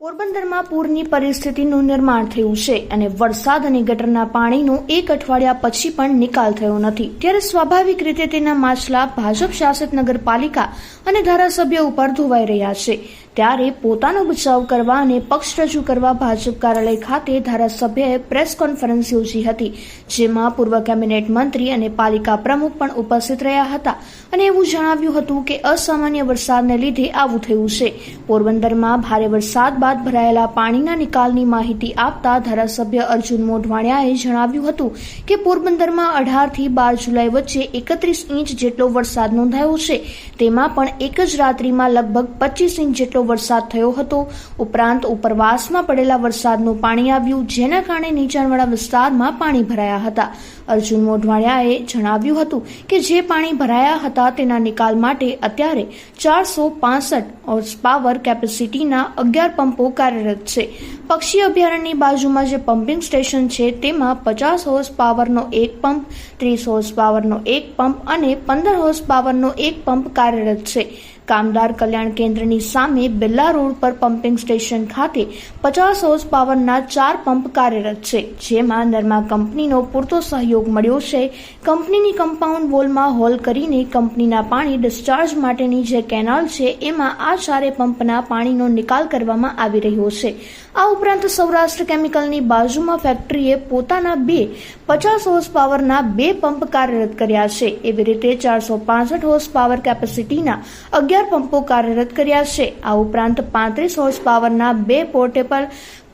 પોરબંદરમાં પૂરની પરિસ્થિતિનું નિર્માણ થયું છે અને વરસાદ અને ગટરના પાણીનો એક અઠવાડિયા પછી પણ નિકાલ થયો નથી. ત્યારે સ્વાભાવિક રીતે તેના માછલા ભાજપ શાસિત નગરપાલિકા અને ધારાસભ્ય ઉપર ધોવાઈ રહ્યા છે. ત્યારે પોતાનો બચાવ કરવા અને પક્ષ રજૂ કરવા ભાજપ કાર્યાલય ખાતે ધારાસભ્યએ પ્રેસ કોન્ફરન્સ યોજી હતી, જેમાં પૂર્વ કેબિનેટ મંત્રી અને પાલિકા પ્રમુખ પણ ઉપસ્થિત રહ્યા હતા અને એવું જણાવ્યું હતું કે અસામાન્ય વરસાદને લીધે આવું થયું છે. પોરબંદરમાં ભારે વરસાદ બાદ ભરાયેલા પાણીના નિકાલની માહિતી આપતા ધારાસભ્ય અર્જુન મોઢવાણિયાએ જણાવ્યું હતું કે પોરબંદરમાં અઢારથી બાર જુલાઈ વચ્ચે એકત્રીસ ઇંચ જેટલો વરસાદ નોંધાયો છે. તેમાં પણ એક જ રાત્રિમાં લગભગ પચીસ ઇંચ જેટલો વરસાદ થયો હતો. ઉપરાંત ઉપરવાસમાં પડેલા વરસાદનું પાણી આવ્યું, જેના કારણે નીચાણવાળા વિસ્તારમાં પાણી ભરાયા હતા. અર્જુન મોઢવાણિયાએ જણાવ્યું હતું કે જે પાણી ભરાયા હતા તેના નિકાલ માટે અત્યારે ચારસો પાસઠ હોર્સ પાવર કેપેસિટીના અગિયાર પંપો કાર્યરત છે. પક્ષી અભયારણ્યની બાજુમાં જે પમ્પિંગ સ્ટેશન છે, તેમાં પચાસ હોર્સ પાવરનો એક પંપ, ત્રીસ હોર્સ પાવરનો એક પંપ અને પંદર હોર્સ પાવરનો એક પંપ કાર્યરત છે. કામદાર કલ્યાણ કેન્દ્રની સામે બિલ્લા રોડ પર પમ્પિંગ સ્ટેશન ખાતે પચાસ હોર્સ પાવરના ચાર પંપ કાર્યરત છે, જેમાં નર્મા કંપનીનો પૂરતો સહયોગ મળ્યો છે. કંપનીની કમ્પાઉન્ડ વોલમાં હોલ કરીને કંપનીના પાણી ડિસ્ચાર્જ માટેની જે કેનાલ છે, એમાં આ ચારે પંપના પાણીનો નિકાલ કરવામાં આવી રહ્યો છે. આ ઉપરાંત સૌરાષ્ટ્ર કેમિકલની બાજુમાં ફેક્ટરીએ પોતાના બે પચાસ હોર્સ પાવરના બે પંપ કાર્યરત કર્યા છે. એવી રીતે ચારસો પાસઠ હોર્સ પાવર કેપેસિટીના અગિયાર પંપો કાર્યરત કર્યા છે. આ ઉપરાંત પાંત્રીસ હોર્સ પાવરના બે પોર્ટેબલ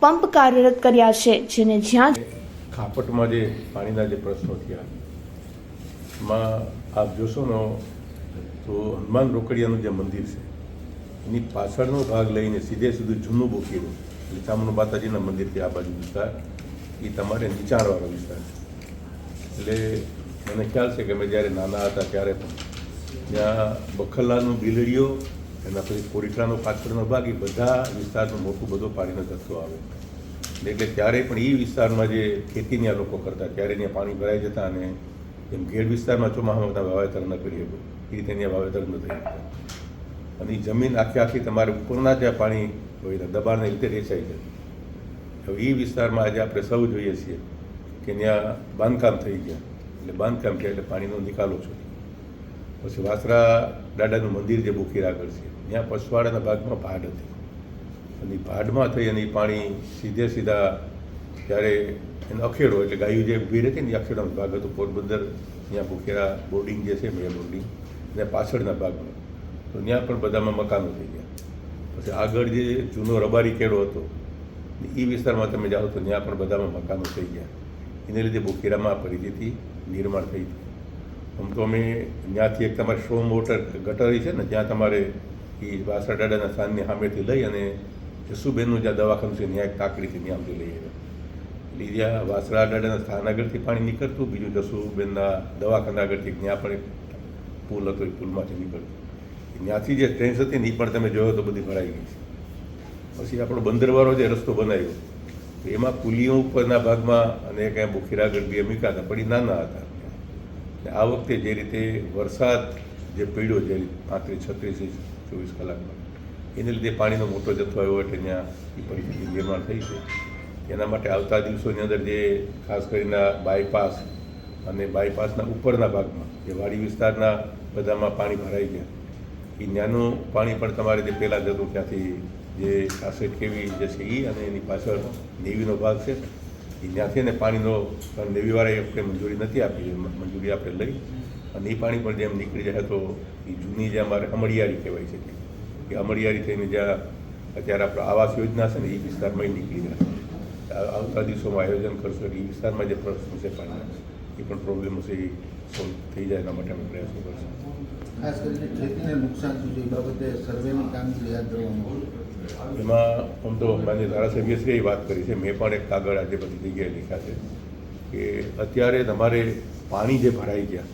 પંપ કાર્યરત કર્યા છે, જેને જ્યાં ખાપટમાં જે પાણીના જે પ્રશ્નો થયા માં આપ જોશો ને, તો હનુમાન રોકડિયાનું જે મંદિર છે, એની પાછળનો ભાગ લઈને સીધે સીધું જૂનું બોકીનું, એટલે માતાજીના મંદિરથી આ બાજુ વિસ્તાર, એ તમારે નીચાણવાળો વિસ્તાર છે. એટલે મને ખ્યાલ છે કે અમે જ્યારે નાના હતા ત્યારે પણ ત્યાં બખલ્લાનો બિલડીઓ, એના પછી કોરીટલાનો પાછળનો ભાગ, એ બધા વિસ્તારનો મોટું બધો પાણીનો જથ્થો આવે. એટલે ત્યારે પણ એ વિસ્તારમાં જે ખેતીની આ લોકો કરતા, ત્યારે ત્યાં પાણી ભરાઈ જતા અને એમ ઘેડ વિસ્તારમાં ચોમાસામાં વાવેતર ન કરી શકો. એ રીતે ત્યાં વાવેતર ન થઈ શકતા અને એ જમીન આખી આખી તમારે ઉપરના ત્યાં પાણી હોય દબાણને રીતે રેચાઈ જતી હવે એ વિસ્તારમાં આજે આપણે સૌ જોઈએ છીએ કે ત્યાં બાંધકામ થઈ ગયા. એટલે બાંધકામ થયા એટલે પાણીનો નિકાલ ઓછો પછી વાસરા દાદાનું મંદિર જે બુકીર આગળ છે, ત્યાં પછવાડાના ભાગમાં ભાડ હતી. અને ભાડમાં થઈ અને પાણી સીધે સીધા જ્યારે એનો અખેડો, એટલે ગાયું જે ઊભી રહેતી ને એ અખેડાનો ભાગ હતો, પોરબંદર ત્યાં ભૂખેરા બોર્ડિંગ જે છે, મેં બોર્ડિંગ અને પાછળના ભાગમાં. તો ત્યાં પણ બધામાં મકાનો થઈ ગયા. પછી આગળ જે જૂનો રબારી કેળો હતો એ વિસ્તારમાં તમે જાઓ તો ત્યાં પણ બધામાં મકાનો થઈ ગયા. એને લીધે બુકેરામાં પરિસ્થિતિ નિર્માણ થઈ ગયું આમ તો અમે ત્યાંથી એક તમારે શો વોટર ગટરી છે ને ત્યાં તમારે એ વાસણ દાદાના સ્થાનની સામેથી લઈ અને જસુબેનનું જ્યાં દવાખાનું છે, ત્યાં એક કાકડીથી ત્યાંથી લઈ આવ્યા. લીધા વાસરા દાદાના સ્થાન આગળથી પાણી નીકળતું, બીજું જસુબેનના દવાખાના આગળથી ત્યાં પણ એક પુલ હતો, એ પુલમાંથી નીકળતું. ત્યાંથી જે ટ્રેન્સ હતી ને એ પણ તમે જોયો તો બધી ભરાઈ ગઈ છે. પછી આપણો બંદરવાળો જે રસ્તો બનાવ્યો એમાં પુલીઓ ઉપરના ભાગમાં અને ક્યાંય બુખીર બી મૂક્યા હતા, પણ એ નાના હતા. આ વખતે જે રીતે વરસાદ જે પડ્યો જે પાંત્રીસ, છત્રીસ ચોવીસ કલાકમાં, એને લીધે પાણીનો મોટો જથ્થો આવ્યો એટલે ત્યાં એ પરિસ્થિતિ નિર્માણ થઈ છે. એના માટે આવતા દિવસોની અંદર જે ખાસ કરીને બાયપાસ અને બાયપાસના ઉપરના ભાગમાં, જે વાડી વિસ્તારના બધામાં પાણી ભરાઈ ગયા. એ ત્યાંનું પાણી પણ તમારે જે પહેલાં જતું ત્યાંથી જે કાસેટ કેવી જે છે એ અને એની પાછળ નેવીનો ભાગ છે. એ ત્યાંથી ને પાણીનો નેવીવાળાએ આપણે મંજૂરી નથી આપી મંજૂરી આપણે લઈ. અને એ પાણી પણ જેમ નીકળી જાય તો એ જૂની જે અમારે અમળિયારી કહેવાય છે એ અમળિયારી થઈને જ્યાં અત્યારે આપણે આવાસ યોજના છે ને, એ વિસ્તારમાં એ નીકળી જાય. આવતા દિવસોમાં આયોજન કરશો એ વિસ્તારમાં જે પ્રશ્ન છે પાણીના, એ પણ પ્રોબ્લેમ છે એ સોલ્વ થઈ જાય એના માટે અમે પ્રયાસો કરશું. ખાસ કરીને ખેતીને નુકસાન થયું છે? એ બાબતે સર્વેની કામગીરી હાથ ધરવામાં. એમાં આમ તો માન્ય ધારાસભ્યશ્રીએ વાત કરી છે. મેં પણ એક કાગળ આજે બધી જગ્યાએ લખ્યા છે કે અત્યારે તમારે પાણી જે ભરાઈ ગયા,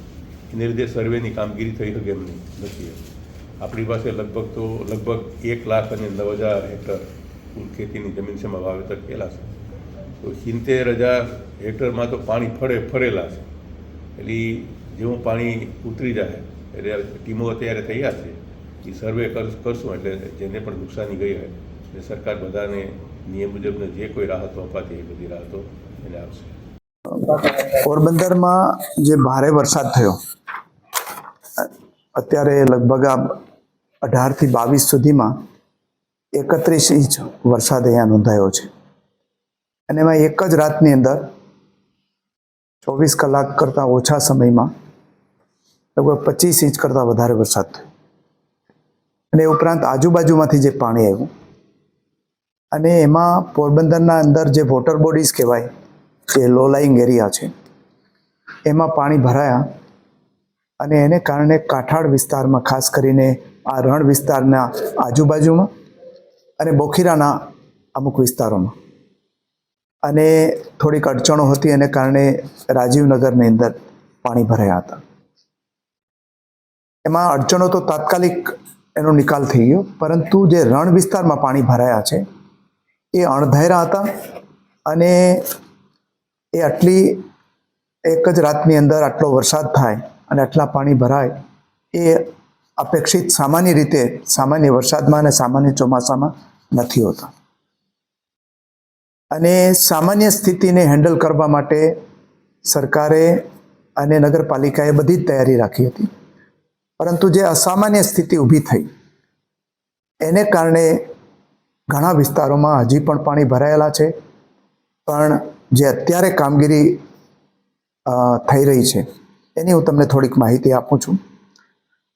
એને લીધે સર્વેની કામગીરી થઈ શકે એમ નથી આપણી પાસે લગભગ તો લગભગ એક લાખ અને નવ હજાર હેક્ટર કુલ ખેતીની જમીન છે, એમાં વાવેતર કેલા છે. તો સિત્તેર હજાર હેક્ટરમાં તો પાણી ફરે, ફરેલા છે. એટલે જેવું પાણી ઉતરી જાય, એટલે ટીમો અત્યારે તૈયાર છે. એ સર્વે કરશું એટલે જેને પણ નુકસાની ગઈ હોય એટલે સરકાર બધાને નિયમ મુજબને જે કોઈ રાહતો અપાતી એ બધી રાહતો એને આપશે. પોરબંદરમાં જે ભારે વરસાદ થયો, અત્યારે લગભગ આ અઢારથી બાવીસ સુધીમાં એકત્રીસ ઇંચ વરસાદ અહીંયા નોંધાયો છે. અને એમાં એક જ રાતની અંદર ચોવીસ કલાક કરતાં ઓછા સમયમાં લગભગ પચીસ ઇંચ કરતાં વધારે વરસાદ થયો. અને ઉપરાંત આજુબાજુમાંથી જે પાણી આવ્યું. અને એમાં પોરબંદરના અંદર જે વોટર બોડીઝ કહેવાય, જે લો લાઈંગ એરિયા છે, એમાં પાણી ભરાયા. અને એને કારણે કાંઠાળ વિસ્તારમાં, ખાસ કરીને આ રણ વિસ્તારના આજુબાજુમાં અને બોખીરાના અમુક વિસ્તારોમાં. અને થોડીક અડચણો હતી, એને કારણે રાજીવનગરની અંદર પાણી ભરાયા હતા. એમાં અડચણો તો તાત્કાલિક એનો નિકાલ થઈ ગયો. પરંતુ જે રણ વિસ્તારમાં પાણી ભરાયા છે, એ અણધાર્યા હતા અને એ આટલી એક જ રાતની અંદર આટલો વરસાદ થાય અને આટલા પાણી ભરાય, એ અપેક્ષિત સામાન્ય રીતે સામાન્ય વરસાદમાં અને સામાન્ય ચોમાસામાં નથી હોતા. અને સામાન્ય સ્થિતિને હેન્ડલ કરવા માટે સરકારે અને નગરપાલિકાએ બધી જ તૈયારી રાખી હતી. પરંતુ જે અસામાન્ય સ્થિતિ ઊભી થઈ, એને કારણે ઘણા વિસ્તારોમાં હજી પણ પાણી ભરાયેલા છે, પણ જે અત્યારે કામગીરી થઈ રહી છે, એની હું તમને થોડીક માહિતી આપું છું.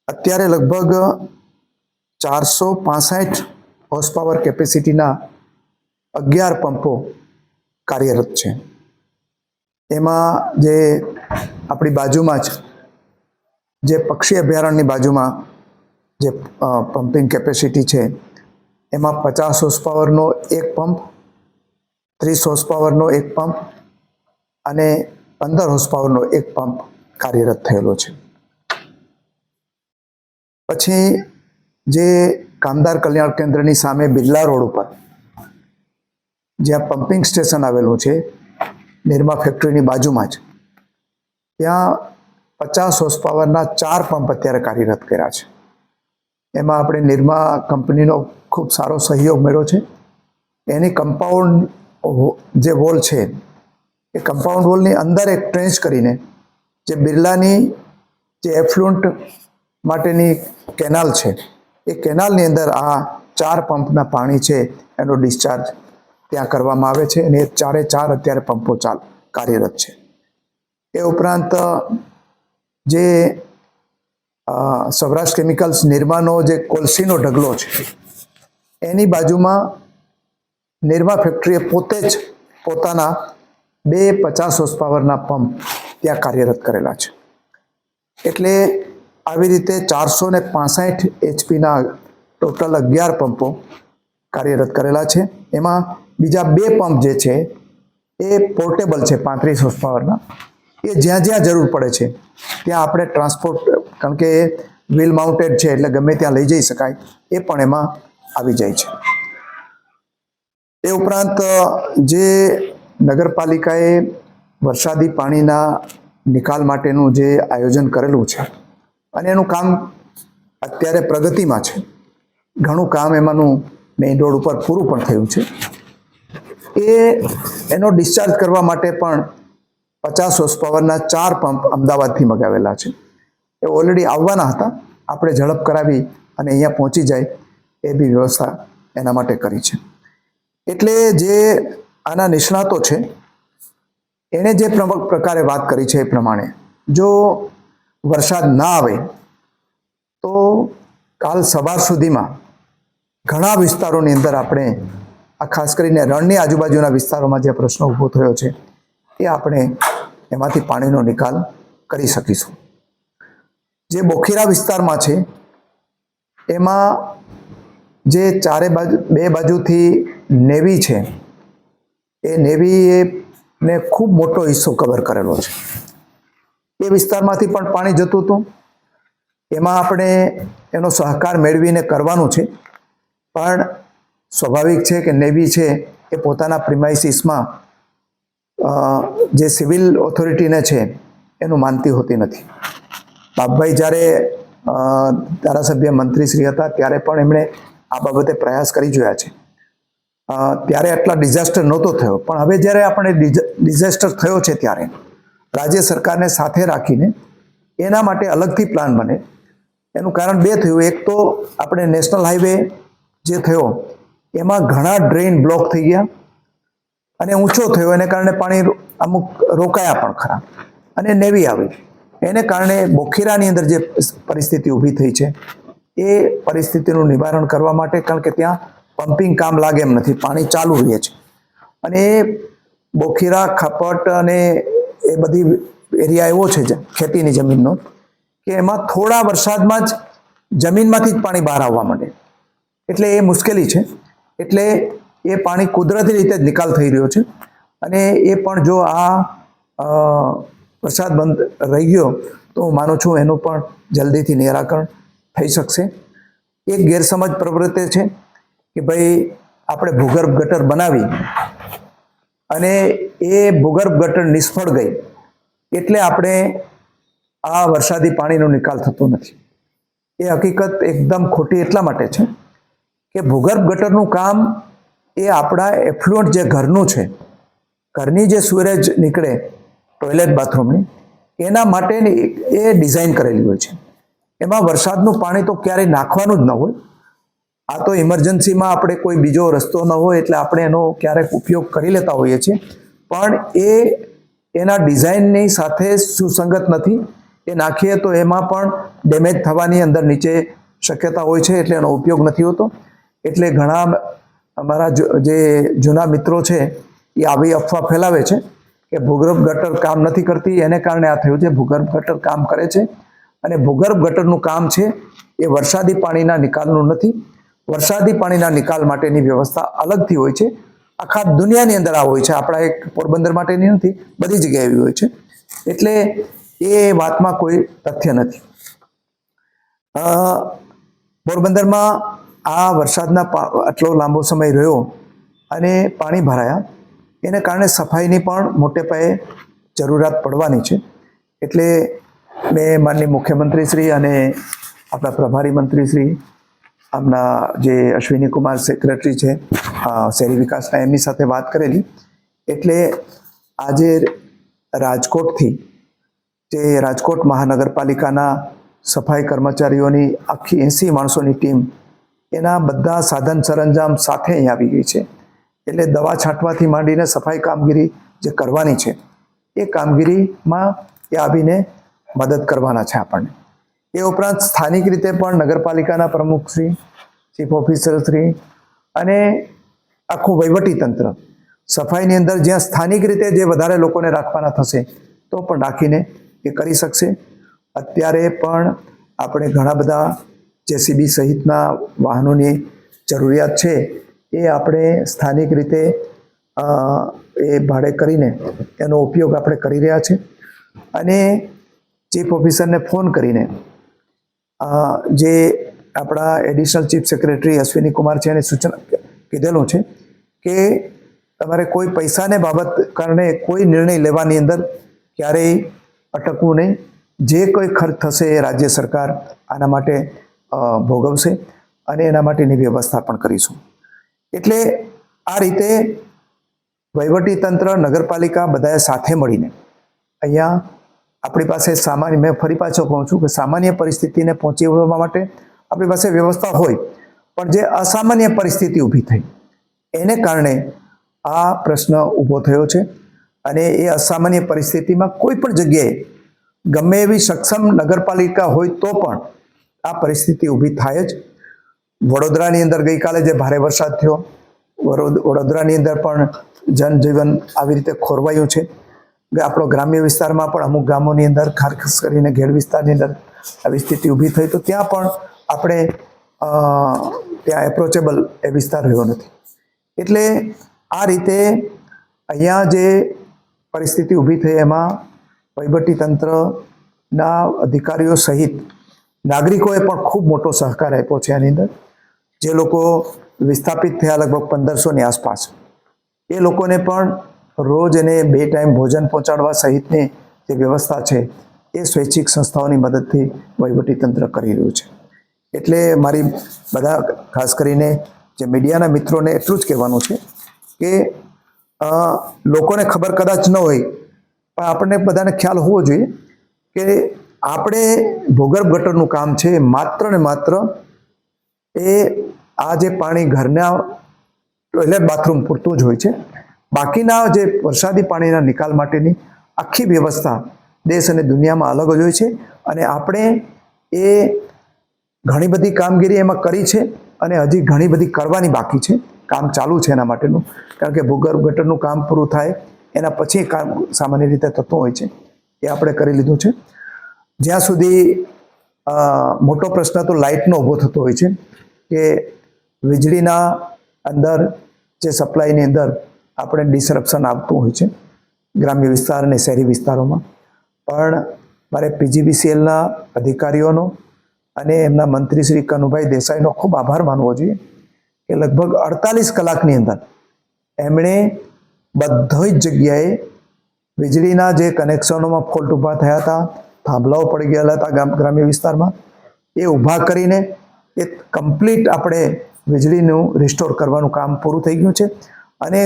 અત્યારે લગભગ ચારસો પાસઠ હોર્સ પાવર કેપેસિટીના અગિયાર પંપો કાર્યરત છે. એમાં જે આપણી બાજુમાં જ જે પક્ષી અભયારણ્યની બાજુમાં જે પમ્પિંગ કેપેસિટી છે, એમાં પચાસ હોર્સ પાવરનો એક પંપ ત્રીસ હોર્સ પાવરનો એક પંપ અને પંદર હોર્સ પાવરનો એક પંપ કાર્યરત થયેલો છે. પછી જે કામદાર કલ્યાણ કેન્દ્રની સામે બિરલા રોડ ઉપર જ્યાં પમ્પિંગ સ્ટેશન આવેલું છે, નિરમા ફેક્ટરીની બાજુમાં જ, ત્યાં પચાસ હોર્સ પાવરના ચાર પંપ અત્યારે કાર્યરત કર્યા છે. એમાં આપણે નિરમા કંપનીનો ખૂબ સારો સહયોગ મળ્યો છે. એની કમ્પાઉન્ડ જે વોલ છે, એ કમ્પાઉન્ડ વોલની અંદર એક ટ્રેન્ચ કરીને જે બિરલાની જે એફ્લુન્ટ માટેની કેનાલ છે, એ કેનાલની અંદર આ ચાર પંપના પાણી છે, એનો ડિસ્ચાર્જ ત્યાં કરવામાં આવે છે અને એ ચારે ચાર અત્યારે પંપો ચાલ, કાર્યરત છે. એ ઉપરાંત જે સૌરાષ્ટ્ર કેમિકલ્સ નિર્માનો જે કોલસીનો ઢગલો છે, એની બાજુમાં નિર્મા ફેક્ટરીએ પોતે જ પોતાના બે પચાસ હોસ પાવરના પંપ ત્યાં કાર્યરત કરેલા છે. એટલે આવી રીતે ચારસો ને પાસઠ એચપીના ટોટલ અગિયાર પંપો કાર્યરત કરેલા છે. એમાં બીજા બે પંપ જે છે, એ પોર્ટેબલ છે પાંત્રીસ હોસ પાવરના એ જ્યાં જ્યાં જરૂર પડે છે, ત્યાં આપણે ટ્રાન્સપોર્ટ કારણ કે વ્હીલ માઉન્ટેડ છે એટલે ગમે ત્યાં લઈ જઈ શકાય, એ પણ એમાં આવી જાય છે. એ ઉપરાંત, જે નગરપાલિકાએ વરસાદી પાણીના નિકાલ માટેનું જે આયોજન કરેલું છે, અને એનું કામ અત્યારે પ્રગતિમાં છે. ઘણું કામ એમાંનું મેઇન રોડ ઉપર પૂરું પણ થયું છે. એ, એનો ડિસ્ચાર્જ કરવા માટે પણ પચાસ હોર્સ પાવરના ચાર પંપ અમદાવાદથી મગાવેલા છે. એ ઓલરેડી આવવાના હતા. આપણે ઝડપ કરાવી અને અહીંયા પહોંચી જાય એ બી વ્યવસ્થા એના માટે કરી છે. એટલે જે આના નિષ્ણાતો છે એણે જે પ્રમુખ પ્રકારે વાત કરી છે એ પ્રમાણે, જો વરસાદ ના આવે, તો કાલ સવાર સુધીમાં ઘણા વિસ્તારોની અંદર આપણે, આ ખાસ કરીને રણની આજુબાજુના વિસ્તારોમાં જે પ્રશ્ન ઊભો થયો છે, એ આપણે એમાંથી પાણીનો નિકાલ કરી શકીશું. જે બોખીરા વિસ્તારમાં છે, એમાં જે ચારે બાજુ, બે બાજુથી નેવી છે, એ નેવીએ ને ખૂબ મોટો હિસ્સો કવર કરેલો છે. એ વિસ્તારમાંથી પણ પાણી જતું હતું. એમાં આપણે એનો સહકાર મેળવીને કરવાનું છે. પણ સ્વાભાવિક છે કે નેવી છે એ પોતાના પ્રિમાઇસીસમાં જે સિવિલ ઓથોરિટીને છે, એનું માનતી હોતી નથી. બાપભાઈ જ્યારે ધારાસભ્ય મંત્રીશ્રી હતા, ત્યારે પણ એમણે આ બાબતે પ્રયાસ કરી જોયા છે. ત્યારે આટલા ડિઝાસ્ટર નહોતો થયો, પણ હવે જ્યારે આપણે ડિઝાસ્ટર થયો છે ત્યારે, રાજ્ય સરકારને સાથે રાખીને એના માટે અલગથી પ્લાન બને. એનું કારણ બે થયું. એક તો આપણે નેશનલ હાઈવે જે થયો, એમાં ઘણા ડ્રેઇન બ્લોક થઈ ગયા. અને ઊંચો થયો, એને કારણે પાણી અમુક રોકાયા પણ ખરા. અને નેવી આવી. એને કારણે બોખીરાની અંદર જે પરિસ્થિતિ ઊભી થઈ છે, એ પરિસ્થિતિનું નિવારણ કરવા માટે, કારણ કે ત્યાં પમ્પિંગ કામ લાગે એમ નથી, પાણી ચાલુ રહે છે. અને એ બોખીરા, ખપટ અને એ બધી એરિયા એવો છે ખેતીની જમીનનો, કે એમાં થોડા વરસાદમાં જ જમીનમાંથી જ પાણી બહાર આવવા માંડે. એટલે એ મુશ્કેલી છે. એટલે એ પાણી કુદરતી રીતે જ નિકાલ થઈ રહ્યો છે. અને એ પણ જો આ વરસાદ બંધ રહી ગયો, તો હું માનું છું એનું પણ જલ્દીથી નિરાકરણ થઈ શકશે. એક ગેરસમજ પ્રવૃત્તિ છે કે ભાઈ આપણે ભૂગર્ભ ગટર બનાવી અને એ ભૂગર્ભ ગટર નિષ્ફળ ગઈ એટલે આપણે આ વરસાદી પાણીનો નિકાલ થતો નથી. એ હકીકત એકદમ ખોટી એટલા માટે છે કે ભૂગર્ભ ગટરનું કામ એ આપણા એફ્લુઅન્ટ જે ઘરનું છે, ઘરની જે સુરેજ નીકળે ટોયલેટ બાથરૂમની એના માટેની એ ડિઝાઇન કરેલી હોય છે. એમાં વરસાદનું પાણી તો ક્યારેય નાખવાનું જ ન હોય. આ તો ઇમરજન્સીમાં આપણે કોઈ બીજો રસ્તો ન હોય એટલે આપણે એનો ક્યારેક ઉપયોગ કરી લેતા હોઈએ છીએ. પણ એ એના ડિઝાઇનની સાથે સુસંગત નથી. એ નાખીએ તો એમાં પણ ડેમેજ થવાની અંદર નીચે શક્યતા હોય છે એટલે એનો ઉપયોગ નથી હોતો. એટલે ઘણા અમારા જે જૂના મિત્રો છે, એ આવી અફવા ફેલાવે છે કે ભૂગર્ભ ગટર કામ નથી કરતી. એને કારણે આ થયું છે, ભૂગર્ભ ગટર કામ કરે છે. અને ભૂગર્ભ ગટરનું કામ છે, એ વરસાદી પાણીના નિકાલનું નથી. વરસાદી પાણીના નિકાલ માટેની વ્યવસ્થા અલગથી હોય છે. આખા દુનિયાની અંદર આ હોય છે. આપણા એક પોરબંદર માટેની નથી, બધી જગ્યાએ એવી હોય છે. એટલે એ વાતમાં કોઈ તથ્ય નથી. પોરબંદરમાં આ વરસાદના આટલો લાંબો સમય રહ્યો અને પાણી ભરાયા, એને કારણે સફાઈની પણ મોટે પાયે જરૂરિયાત પડવાની છે. એટલે મેં માનની મુખ્યમંત્રી શ્રી અને આપણા પ્રભારી મંત્રી શ્રી આમના જે અશ્વિની કુમાર સેક્રેટરી છે શહેરી વિકાસના, એમની સાથે વાત કરેલી. એટલે આજે રાજકોટથી જે રાજકોટ મહાનગરપાલિકાના સફાઈ કર્મચારીઓની આખી એંસી માણસોની ટીમ એના બધા સાધન સરંજામ સાથે અહીં આવી ગઈ છે. એટલે દવા છાંટવાથી માંડીને સફાઈ કામગીરી જે કરવાની છે, એ કામગીરીમાં એ આવીને મદદ કરવાના છે આપણને. એ ઉપરાંત સ્થાનિક રીતે પણ નગરપાલિકાના પ્રમુખશ્રી ચીફ ઓફિસરશ્રી અને આખું વહીવટી તંત્ર સફાઈની અંદર જ્યાં સ્થાનિક રીતે જે વધારે લોકોને રાખવાના થશે, તો પણ રાખીને એ કરી શકશે. અત્યારે પણ આપણે ઘણા બધા જેસીબી સહિતના વાહનોની જરૂરિયાત છે, એ આપણે સ્થાનિક રીતે એ ભાડે કરીને એનો ઉપયોગ આપણે કરી રહ્યા છે. અને ચીફ ઓફિસરને ફોન કરીને જે આપણા additional chief secretary Ashwini Kumar છે એને સૂચના કીધેલું છે કે તમારે કોઈ પૈસાને બાબત કારણે કોઈ નિર્ણય લેવાની અંદર ક્યારેય અટકવું નહીં. જે કોઈ ખર્ચ થશે એ રાજ્ય સરકાર આના માટે ભોગવશે અને એના માટેની વ્યવસ્થા પણ કરીશું. એટલે આ રીતે વહીવટી તંત્ર નગરપાલિકા બધાએ સાથે મળીને અહીંયા આપણી પાસે સામાન્ય, મેં ફરી પાછો કહું છું કે સામાન્ય પરિસ્થિતિને પહોંચી વળવા માટે આપણી પાસે વ્યવસ્થા હોય, પણ જે અસામાન્ય પરિસ્થિતિ ઊભી થઈ, એને કારણે આ પ્રશ્ન ઊભો થયો છે અને એ અસામાન્ય પરિસ્થિતિમાં કોઈ પણ જગ્યાએ ગમે એવી સક્ષમ નગરપાલિકા હોય તો પણ આ પરિસ્થિતિ ઊભી થાય જ. વડોદરાની અંદર ગઈકાલે જે ભારે વરસાદ થયો વડોદ- વડોદરાની અંદર પણ જનજીવન આવી રીતે ખોરવાયું છે. આપણો ગ્રામ્ય વિસ્તારમાં પણ અમુક ગામોની અંદર ખાસ કરીને ઘેડ વિસ્તારની અંદર આવી સ્થિતિ ઊભી થઈ. તો ત્યાં પણ આપણે ત્યાં એપ્રોચેબલ એ વિસ્તાર રહ્યો નથી. એટલે આ રીતે અહીંયા જે પરિસ્થિતિ ઊભી થઈ એમાં વહીવટી તંત્રના અધિકારીઓ સહિત નાગરિકોએ પણ ખૂબ મોટો સહકાર આપ્યો છે આની અંદર. જે લોકો વિસ્થાપિત થયા લગભગ પંદરસોની આસપાસ. એ લોકોને પણ રોજ એને બે ટાઈમ ભોજન પહોંચાડવા સહિતની જે વ્યવસ્થા છે, એ સ્વૈચ્છિક સંસ્થાઓની મદદથી વહીવટી તંત્ર કરી રહ્યું છે. એટલે મારી બધા ખાસ કરીને જે મીડિયાના મિત્રોને એટલું જ કહેવાનું છે કે લોકોને ખબર કદાચ ન હોય, પણ આપણને બધાને ખ્યાલ હોવો જોઈએ કે આપણે ભૂગર્ભ ગટરનું કામ છે માત્ર ને માત્ર એ આ જે પાણી ઘરના ટોયલેટ બાથરૂમ પૂરતું જ હોય છે. બાકીના જે વરસાદી પાણીના નિકાલ માટેની આખી વ્યવસ્થા દેશ અને દુનિયામાં અલગ જ હોય છે અને આપણે એ ઘણી બધી કામગીરી એમાં કરી છે અને હજી ઘણી બધી કરવાની બાકી છે. કામ ચાલુ છે એના માટેનું. કારણ કે ભૂગર્ભ ગટરનું કામ પૂરું થાય એના પછી કામ સામાન્ય રીતે થતું હોય છે. એ આપણે કરી લીધું છે. જ્યાં સુધી મોટો પ્રશ્ન તો લાઇટનો ઊભો થતો હોય છે કે વીજળીના અંદર, જે સપ્લાયની અંદર આપણે ડિસરપ્શન આવતું હોય છે ગ્રામ્ય વિસ્તાર અને શહેરી વિસ્તારોમાં. પણ મારે પીજીબીસીએલના અધિકારીઓનો અને એમના મંત્રી શ્રી કનુભાઈ દેસાઈનો ખૂબ આભાર માનવો જોઈએ કે લગભગ અડતાલીસ કલાકની અંદર એમણે બધી જ જગ્યાએ વીજળીના જે કનેક્શનોમાં ફોલ્ટ ઊભા થયા હતા થાંભલાઓ પડી ગયેલા હતા ગામ ગ્રામ્ય વિસ્તારમાં. એ ઊભા કરીને એ કમ્પ્લીટ આપણે વીજળીનું રિસ્ટોર કરવાનું કામ પૂરું થઈ ગયું છે. અને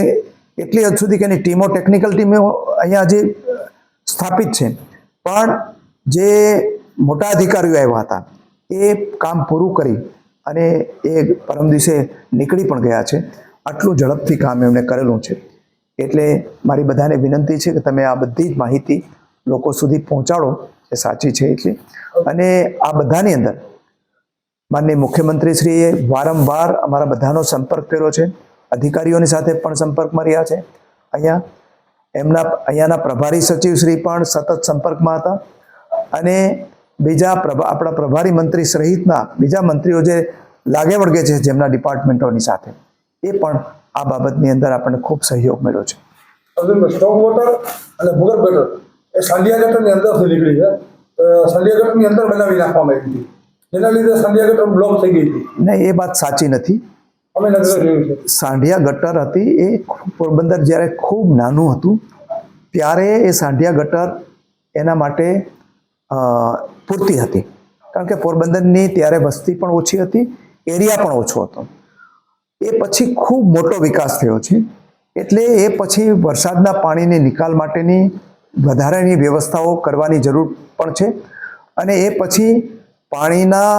એટલી હદ સુધી કે એની ટીમો ટેકનિકલ ટીમો અહીંયા હજી સ્થાપિત છે. પણ જે મોટા અધિકારીઓ આવ્યા હતા, એ કામ પૂરું કરી અને એ પરમ દિવસે નીકળી પણ ગયા છે. આટલું ઝડપથી કામ એમણે કરેલું છે. એટલે મારી બધાને વિનંતી છે કે તમે આ બધી જ માહિતી લોકો સુધી પહોંચાડો. એ સાચી છે એટલી. અને આ બધાની અંદર માનનીય મુખ્યમંત્રીશ્રીએ વારંવાર અમારા બધાનો સંપર્ક કર્યો છે. અધિકારીઓની સાથે પણ સંપર્કમાં રહ્યા છે. અહીંયા એમના, અહીંયાના પ્રભારી સચિવશ્રી પણ સતત સંપર્કમાં હતા. અને બીજા પ્રભા, આપણા પ્રભારી મંત્રી સહિતના બીજા મંત્રીઓ જે લાગે વળગે છે જેમના ડિપાર્ટમેન્ટોની સાથે, એ પણ આ બાબતની અંદર આપણને ખૂબ સહયોગ મળ્યો છે. સ્ટોક વોટર અને ભૂગર્ભ એ સાંડિયા ગટરની અંદરથી નીકળી છે સાંડિયા ગટરની અંદર બનાવી નાખવામાં આવી હતી. જેના લીધે સાંડિયા ગટર બ્લોક થઈ ગઈ હતી. ને એ વાત સાચી નથી. અમે નજરે જોયું છે. સાંઢિયા ગટર હતી એ પોરબંદર જ્યારે ખૂબ નાનું હતું ત્યારે એ સાંઢિયા ગટર એના માટે પૂરતી હતી. કારણ કે પોરબંદરની ત્યારે વસ્તી પણ ઓછી હતી એરિયા પણ ઓછો હતો. એ પછી ખૂબ મોટો વિકાસ થયો છે. એટલે એ પછી વરસાદના પાણીની નિકાલ માટેની વધારાની વ્યવસ્થાઓ કરવાની જરૂર પણ છે. અને એ પછી પાણીના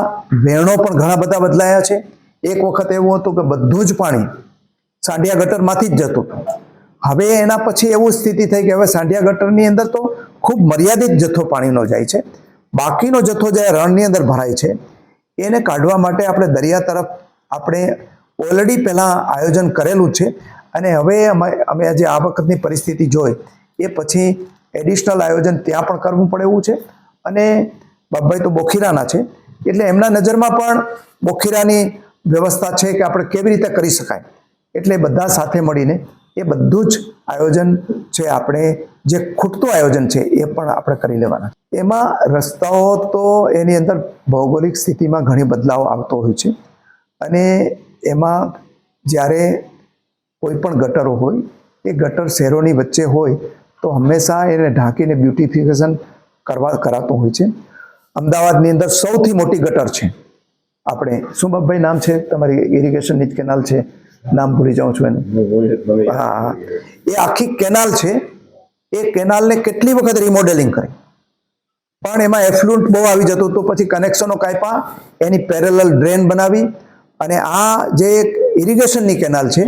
વેણો પણ ઘણા બધા બદલાયા છે. એક વખત એવું હતું કે બધું જ પાણી સાંઢિયા ગટરમાંથી જ જતું હવે એના પછી એવું સ્થિતિ થઈ કે હવે સાંઢિયા ગટરની અંદર તો ખૂબ મર્યાદિત જથ્થો પાણીનો જાય છે. બાકીનો જથ્થો જે રણની અંદર ભરાય છે, એને કાઢવા માટે આપણે દરિયા તરફ આપણે ઓલરેડી પહેલાં આયોજન કરેલું છે. અને હવે અમે અમે આજે આ વખતની પરિસ્થિતિ જોઈ. એ પછી એડિશનલ આયોજન ત્યાં પણ કરવું પડે એવું છે. અને બાપભાઈ તો બોખીરાના છે. એટલે એમના નજરમાં પણ બોખીરાની વ્યવસ્થા છે કે આપણે કેવી રીતે કરી શકાય. એટલે બધા સાથે મળીને એ બધું જ આયોજન છે આપણે, જે ખૂટતું આયોજન છે એ પણ આપણે કરી લેવાના એમાં રસ્તાઓ તો એની અંદર ભૌગોલિક સ્થિતિમાં ઘણી બદલાવ આવતો હોય છે. અને એમાં જ્યારે કોઈ પણ ગટરો હોય, એ ગટર શહેરોની વચ્ચે હોય તો હંમેશા એને ઢાંકીને બ્યુટિફિકેશન કરવા કરાતું હોય છે. અમદાવાદની અંદર સૌથી મોટી ગટર છે. આપણે શું બાપભાઈ નામ છે તમારી ઇરિગેશનની જ કેનાલ છે. નામ ભૂલી જાઉં છું એનું. હા એ આખી કેનાલ છે. એ કેનાલને કેટલી વખત રિમોડેલિંગ કરી? પણ એમાં એફ્લુન્ટ બહુ આવી જતું તો પછી કનેક્શનો કાપ્યા એની પેરેલલ ડ્રેન બનાવી અને આ જે એક ઇરિગેશનની કેનાલ છે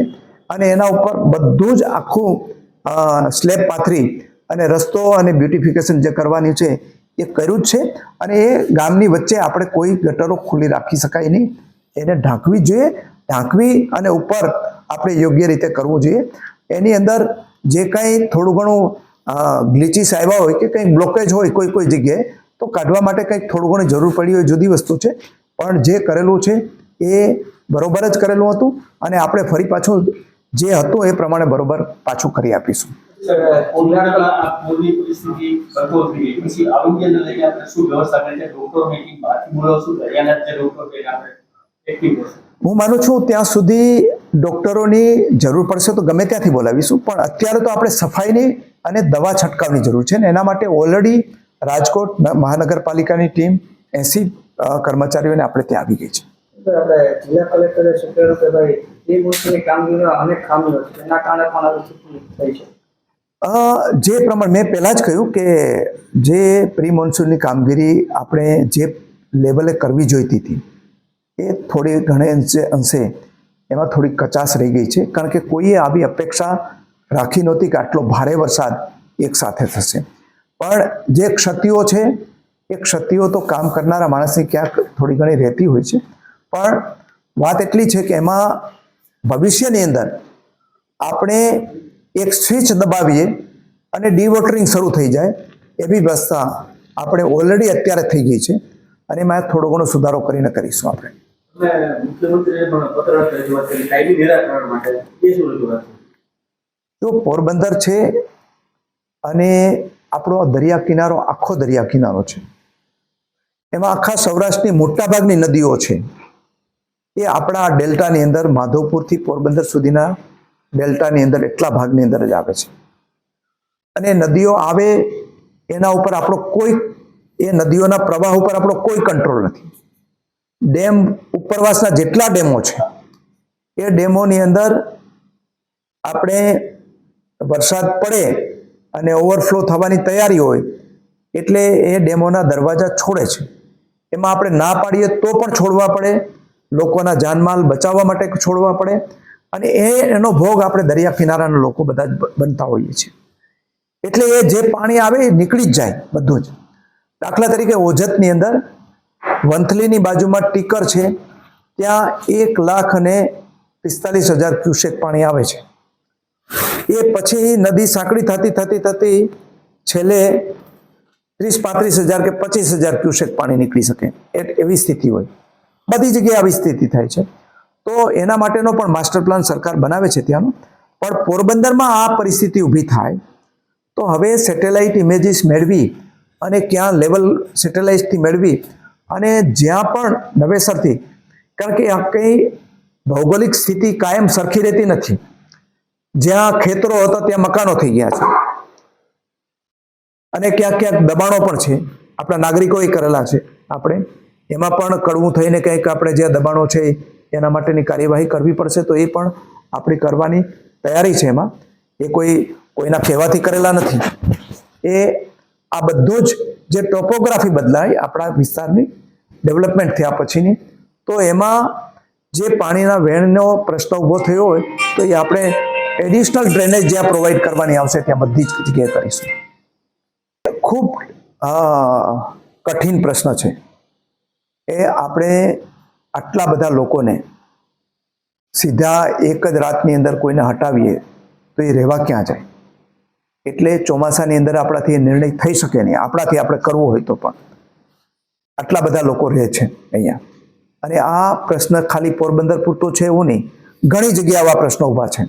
અને એના ઉપર બધું જ આખું સ્લેબ પાથરી અને રસ્તો અને બ્યુટિફિકેશન જે કરવાની છે એ કર્યું જ છે અને એ ગામની વચ્ચે આપણે કોઈ ગટરો ખુલ્લી રાખી શકાય નહીં. એને ઢાંકવી જોઈએ, ઢાંકવી અને ઉપર આપણે યોગ્ય રીતે કરવું જોઈએ. એની અંદર જે કંઈ થોડું ઘણું ગ્લિચીસ આવ્યા હોય કે કંઈ બ્લોકેજ હોય કોઈ કોઈ જગ્યાએ, તો કાઢવા માટે કંઈક થોડું ઘણી જરૂર પડી હોય જુદી વસ્તુ છે. પણ જે કરેલું છે એ બરોબર જ કરેલું હતું અને આપણે ફરી પાછું જે હતું એ પ્રમાણે બરોબર પાછું કરી આપીશું. હું માનું છું ત્યાં સુધી ડોક્ટરોની જરૂર પડશે તો ગમે ત્યાંથી બોલાવીશું પણ અત્યારે તો આપણે સફાઈની અને દવા છંટકાવની જરૂર છે ને એના માટે ઓલરેડી રાજકોટ મહાનગરપાલિકાની ટીમ એસી કર્મચારીઓને આપણે ત્યાં આવી ગઈ છે. આપણે જિલ્લા કલેક્ટરે સૂચવ્યું કે ભાઈ જે પ્રમાણે મેં પહેલાં જ કહ્યું કે જે પ્રી મોન્સૂનની કામગીરી આપણે જે લેવલે કરવી જોઈતી હતી, એ થોડી ઘણે અંશે અંશે એમાં થોડી કચાશ રહી ગઈ છે. કારણ કે કોઈએ આવી અપેક્ષા રાખી નહોતી કે આટલો ભારે વરસાદ એક સાથે થશે. પણ જે ક્ષતિઓ છે, એ ક્ષતિઓ તો કામ કરનારા માણસની ક્યાંક થોડી ઘણી રહેતી હોય છે. પણ વાત એટલી છે કે એમાં ભવિષ્યની અંદર આપણે એક સ્વિચ દબાવીએ અને ડીવોટરિંગ શરૂ થઈ જાય એવી વ્યવસ્થા આપણે ઓલરેડી અત્યારે થઈ ગઈ છે અને એમાં થોડો ઘણો સુધારો કરીને કરીશું આપણે? તો પોરબંદર છે અને આપણો દરિયા કિનારો આખો દરિયા કિનારો છે. એમાં આખા સૌરાષ્ટ્રની મોટાભાગની નદીઓ છે. એ આપણા ડેલ્ટાની અંદર માધવપુરથી પોરબંદર સુધીના ડેલ્ટાની અંદર એટલા ભાગની અંદર જ આવે છે. અને નદીઓ આવે એના ઉપર આપણો કોઈ, એ નદીઓના પ્રવાહ ઉપર આપણો કોઈ કંટ્રોલ નથી. ડેમ ઉપરવાસના જેટલા ડેમો છે, એ ડેમોની અંદર આપણે વરસાદ પડે અને ઓવરફ્લો થવાની તૈયારી હોય, એટલે એ ડેમોના દરવાજા છોડે છે. એમાં આપણે ના પાડીએ તો પણ છોડવા પડે લોકોના જાનમાલ બચાવવા માટે છોડવા પડે અને એ એનો ભોગ આપણે દરિયા કિનારાના લોકો બધા જ બનતા હોઈએ છીએ. એટલે એ જે પાણી આવે એ નીકળી જ જાય બધું જ. દાખલા તરીકે ઓજતની અંદર વંથલીની બાજુમાં ટીકર છે, ત્યાં એક લાખ અને પિસ્તાલીસ હજાર ક્યુસેક પાણી આવે છે. એ પછી નદી સાંકડી થતી થતી થતી છેલ્લે ત્રીસ પાંત્રીસ હજાર કે પચીસ હજાર ક્યુસેક પાણી નીકળી શકે. એવી સ્થિતિ હોય. બધી જગ્યાએ આવી સ્થિતિ થાય છે. તો એના માટેનો પણ માસ્ટર પ્લાન સરકાર બનાવે છે ત્યાંનો. પણ પોરબંદરમાં આ પરિસ્થિતિ ઊભી થાય. તો હવે સેટેલાઇટ ઇમેજીસ મેળવી અને ક્યાં લેવલ સેટેલાઇટથી મેળવી અને જ્યાં પણ નવેસરથી, કારણ કે આ કંઈ ભૌગોલિક સ્થિતિ કાયમ સરખી રહેતી નથી. જ્યાં ખેતરો હતા ત્યાં મકાનો થઈ ગયા છે. અને ક્યાંક ક્યાંક દબાણો પણ છે. આપણા નાગરિકોએ કરેલા છે. આપણે એમાં પણ કડવું થઈને કંઈક આપણે જે દબાણો છે એના માટેની કાર્યવાહી કરવી પડશે, તો એ પણ આપણી કરવાની તૈયારી છે એમાં. એ કોઈ, કોઈના કહેવાથી કરેલા નથી. એ આ બધું જ જે ટોપોગ્રાફી બદલાય આપણા વિસ્તારની ડેવલપમેન્ટ થયા પછીની, તો એમાં જે પાણીના વેણનો પ્રશ્ન ઊભો થયો હોય, તો એ આપણે એડિશનલ ડ્રેનેજ જ્યાં પ્રોવાઈડ કરવાની આવશે, ત્યાં બધી જ જગ્યાએ કરીશું. ખૂબ કઠિન પ્રશ્ન છે. એ આપણે આટલા બધા લોકોને સીધા એક જ રાતની અંદર કોઈને હટાવીએ, તો એ રહેવા ક્યાં જાય? એટલે ચોમાસાની અંદર આપણાથી એ નિર્ણય થઈ શકે નહીં. આપણાથી આપણે કરવો હોય તો પણ. આટલા બધા લોકો રહે છે અહીંયા. અને આ પ્રશ્ન ખાલી પોરબંદર પૂરતો છે એવું નહીં. ઘણી જગ્યાએ આવા પ્રશ્નો ઊભા છે.